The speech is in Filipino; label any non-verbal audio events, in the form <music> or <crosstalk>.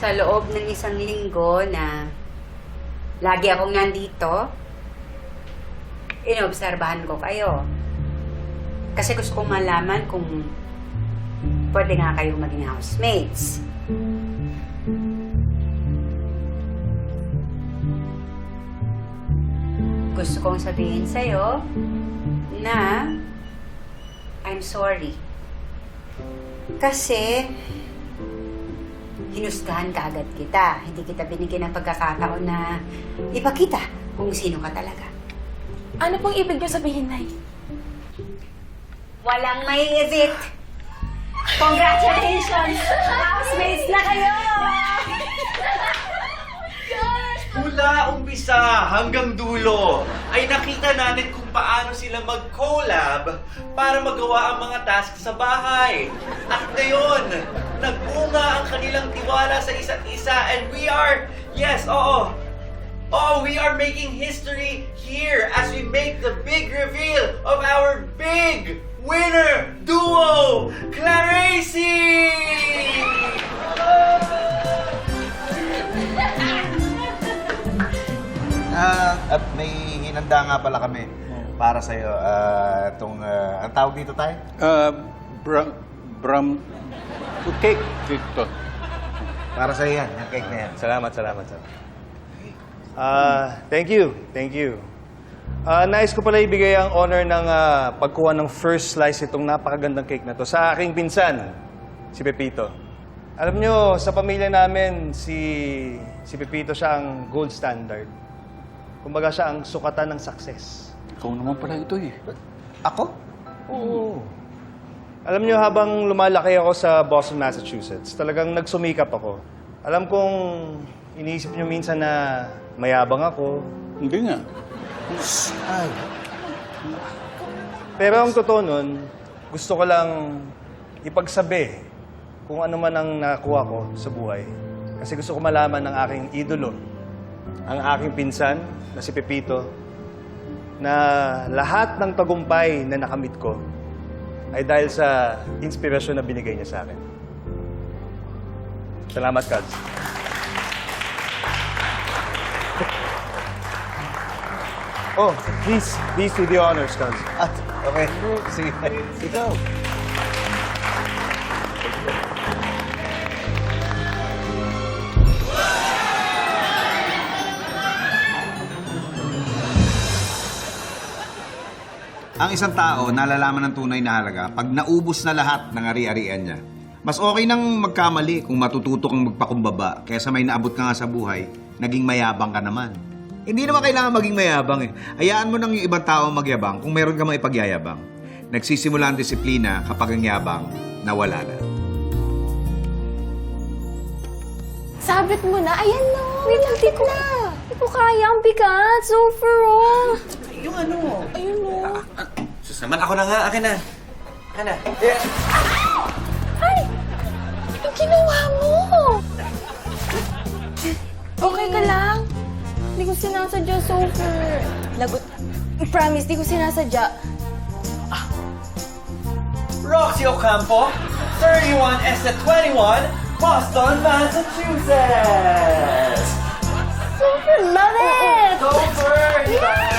sa loob ng isang linggo na lagi akong nandito, inobserbahan ko kayo. Kasi gusto kong malaman kung pwede nga kayong maging housemates. Gusto kong sabihin sa'yo na I'm sorry. Kasi hinusgahan ka agad kita. Hindi kita binigyan ng pagkakataon na ipakita kung sino ka talaga. Ano pong ibig niyo sabihin, Nay? Walang may isip! Congratulations! Housemates na kayo! Mula umpisa hanggang dulo ay nakita natin kung paano sila mag-collab para magawa ang mga tasks sa bahay. At ngayon, nagbunga ang kanilang tiwala sa isa't isa and we are, yes, oo, Oh, we are making history here as we make the big reveal of our big winner duo, Claracy! <laughs> Ah, at may hinanda nga pala kami para sa iyo. Ah, itong ah, ang tawag dito tayo? Uh, bram, bram, cake. Cake to. Para sa iyo yan, yung cake na yan. Salamat, salamat, salamat. Ah, thank you, thank you. Ah, nais ko pala ibigay ang honor ng ah, pagkuha ng first slice itong napakagandang cake na to sa aking pinsan, si Pepito. Alam nyo, sa pamilya namin, si, si Pepito siya ang gold standard. Kumbaga siya ang sukatan ng success. Ikaw naman pala ito eh. Ako? Oo. Alam nyo, habang lumalaki ako sa Boston, Massachusetts, talagang nagsumikap ako. Alam kong iniisip nyo minsan na mayabang ako, Hindi nga. Ay. Pero ang totoo nun, gusto ko lang ipagsabi kung ano man ang nakuha ko sa buhay. Kasi gusto ko malaman ng aking idolo, ang aking pinsan na si Pepito, na lahat ng tagumpay na nakamit ko ay dahil sa inspirasyon na binigay niya sa akin. Salamat, Kads. Oh, please, please do the honors, Kads. At, okay. Sige. Ikaw. Ang isang tao nalalaman ng tunay na halaga pag naubos na lahat ng ari-arian niya. Mas okay nang magkamali kung matututo kang magpakumbaba kaysa may naabot ka nga sa buhay, naging mayabang ka naman. Hindi naman kailangan maging mayabang eh. Hayaan mo nang yung ibang tao magyabang kung meron ka maipagyayabang. Nagsisimula ang disiplina kapag ang yabang nawala na. Sabit mo na. Ayan na. Wait ko. Di ko kaya. Ang bigat. Super, oh. Yung ano? Ayun, oh. Sus naman, ako na nga, akin na. Akin na. Ay! Ang ginawa mo? Okay ka lang? Hindi ko sinasadya, Sofer. Lagot. I promise, di ko sinasadya. Roxy Ocampo, 31 S 21, Boston, Massachusetts! Sofer, love it! Over! Yeah!